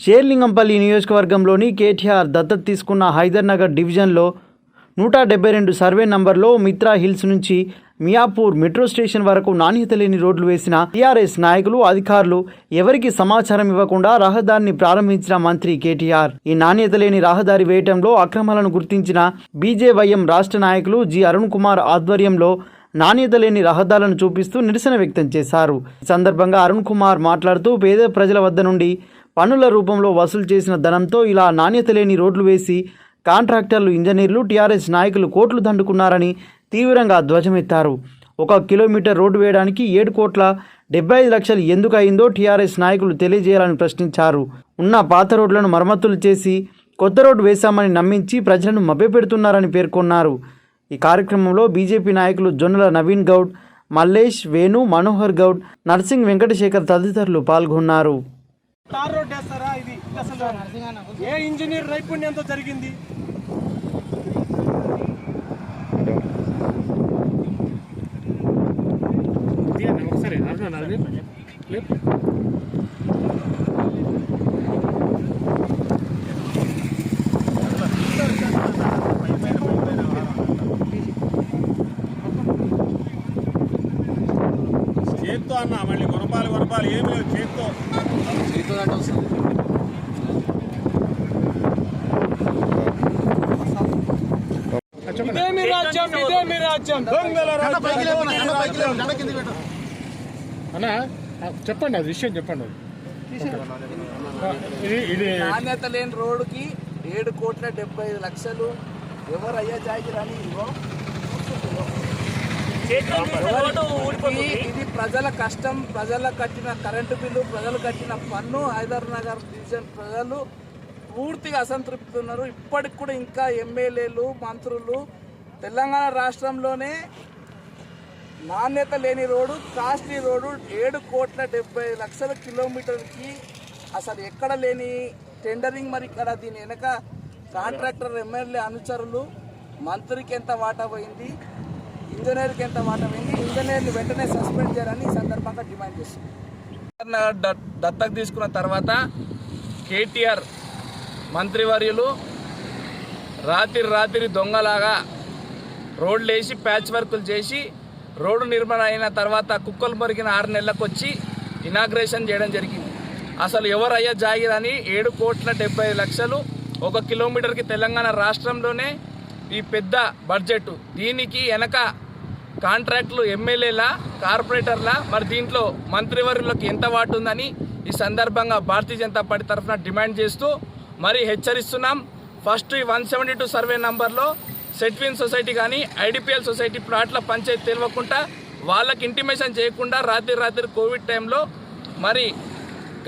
షేర్లింగంపల్లి నియోజకవర్గంలోని కేటీఆర్ దత్తత తీసుకున్న హైదర్ నగర్ డివిజన్లో నూట డెబ్బై రెండు సర్వే నంబర్లో మిత్రా హిల్స్ నుంచి మియాపూర్ మెట్రో స్టేషన్ వరకు నాణ్యత లేని రోడ్లు వేసిన టీఆర్ఎస్ నాయకులు అధికారులు ఎవరికి సమాచారం ఇవ్వకుండా రహదారిని ప్రారంభించిన మంత్రి కేటీఆర్. ఈ నాణ్యత లేని రహదారి వేయటంలో అక్రమాలను గుర్తించిన బీజేవైఎం రాష్ట్ర నాయకులు జి. అరుణ్ కుమార్ ఆధ్వర్యంలో నాణ్యత లేని రహదారులను చూపిస్తూ నిరసన వ్యక్తం చేశారు. ఈ సందర్భంగా అరుణ్ కుమార్ మాట్లాడుతూ పేద ప్రజల వద్ద నుండి పన్నుల రూపంలో వసూలు చేసిన ధనంతో ఇలా నాణ్యత లేని రోడ్లు వేసి కాంట్రాక్టర్లు ఇంజనీర్లు టీఆర్ఎస్ నాయకులు కోట్లు దండుకున్నారని తీవ్రంగా ధ్వజమెత్తారు. ఒక కిలోమీటర్ రోడ్డు వేయడానికి ఏడు కోట్ల డెబ్బై ఐదు లక్షలు ఎందుకు అయిందో టీఆర్ఎస్ నాయకులు తెలియజేయాలని ప్రశ్నించారు. ఉన్న పాత రోడ్లను మరమ్మతులు చేసి కొత్త రోడ్డు వేశామని నమ్మించి ప్రజలను మభ్యపెడుతున్నారని పేర్కొన్నారు. ఈ కార్యక్రమంలో బీజేపీ నాయకులు జొన్నల నవీన్ గౌడ్ మల్లేష్ వేణు మనోహర్ గౌడ్ నర్సింగ్ వెంకటశేఖర్ తదితరులు పాల్గొన్నారు. తార్ రోడ్ వేస్తారా? ఇది అసలు ఏ ఇంజనీర్ నైపుణ్యంతో జరిగింది? ఒకసారి చేత్తో అన్న మళ్ళీ కొనపాలి కొనపాలి ఏమి లేదు చేత్తో. ఇదే మీ రాజ్యం ఇదే మీ రాజ్యం. దొంగల రాజ్యం. అన్న చెప్పండి అది విషయం చెప్పండి అది. ఇది ఇది. నాణ్యత లేని రోడ్డుకి ఏడు కోట్ల డెబ్బై ఐదు లక్షలు ఎవరు అయ్యా జాగిరని ఇవ్వో ఇది ప్రజల కష్టం ప్రజల కట్టిన కరెంటు బిల్లు ప్రజలు కట్టిన పన్ను హైదర్ నగర్ డివిజన్ ప్రజలు పూర్తిగా అసంతృప్తి ఉన్నారు ఇప్పటికి కూడా ఇంకా ఎమ్మెల్యేలు మంత్రులు తెలంగాణ రాష్ట్రంలోనే నాణ్యత లేని రోడ్డు కాస్ట్లీ రోడ్డు ఏడు కోట్ల డెబ్బై లక్షల కిలోమీటర్కి అసలు ఎక్కడ లేని టెండరింగ్ మరి ఇక్కడ దీని వెనక కాంట్రాక్టర్ ఎమ్మెల్యే అనుచరులు మంత్రికి ఎంత వాటా పోయింది? ఇంజనీర్కి ఎంత వాటా పోయింది ఇంజనీర్ని వెంటనే సస్పెండ్ చేయాలని ఈ సందర్భంగా డిమాండ్ చేస్తున్నాం దత్తక తీసుకున్న తర్వాత కేటీఆర్ మంత్రివర్యులు రాత్రి రాత్రి దొంగలాగా రోడ్లు వేసి ప్యాచ్ వర్కులు చేసి రోడ్డు నిర్మాణం అయిన తర్వాత కుక్కలు మరిగిన ఆరు నెలలకు వచ్చి ఇనాగ్రేషన్ చేయడం జరిగింది. అసలు ఎవరయ్యా జాగిరని అని ఏడు కోట్ల డెబ్బై లక్షలు ఒక కిలోమీటర్కి తెలంగాణ రాష్ట్రంలోనే ఈ పెద్ద బడ్జెట్. దీనికి వెనక కాంట్రాక్టులు ఎమ్మెల్యేల కార్పొరేటర్ల మరి దీంట్లో మంత్రివర్యులకు ఎంత వాటు ఉందని ఈ సందర్భంగా భారతీయ జనతా పార్టీ తరఫున డిమాండ్ చేస్తూ మరి హెచ్చరిస్తున్నాం. ఫస్ట్ ఈ వన్ సెవెంటీ టూ సర్వే నంబర్లో సెట్విన్ సొసైటీ కానీ ఐడిపిఎల్ సొసైటీ ప్లాట్ల పంచాయతీ తెలియకుండా వాళ్ళకి ఇంటిమేషన్ చేయకుండా రాత్రి రాత్రి కోవిడ్ టైంలో మరి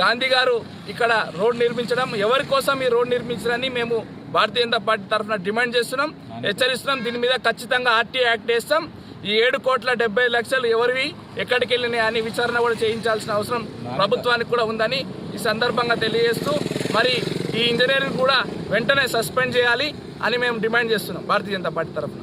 గాంధీ గారు ఇక్కడ రోడ్ నిర్మించడం ఎవరి కోసం ఈ రోడ్ నిర్మించడాన్ని మేము భారతీయ జనతా పార్టీ తరఫున డిమాండ్ చేస్తున్నాం హెచ్చరిస్తున్నాం. దీని మీద ఖచ్చితంగా ఆర్టీఐ యాక్ట్ వేస్తాం. ఈ ఏడు కోట్ల డెబ్బై లక్షలు ఎవరివి ఎక్కడికి వెళ్ళినాయి అని విచారణ కూడా చేయించాల్సిన అవసరం ప్రభుత్వానికి కూడా ఉందని ఈ సందర్భంగా తెలియజేస్తూ మరి ఈ ఇంజనీరింగ్ కూడా వెంటనే సస్పెండ్ చేయాలి అని మేము డిమాండ్ చేస్తున్నాం భారతీయ జనతా పార్టీ తరఫున.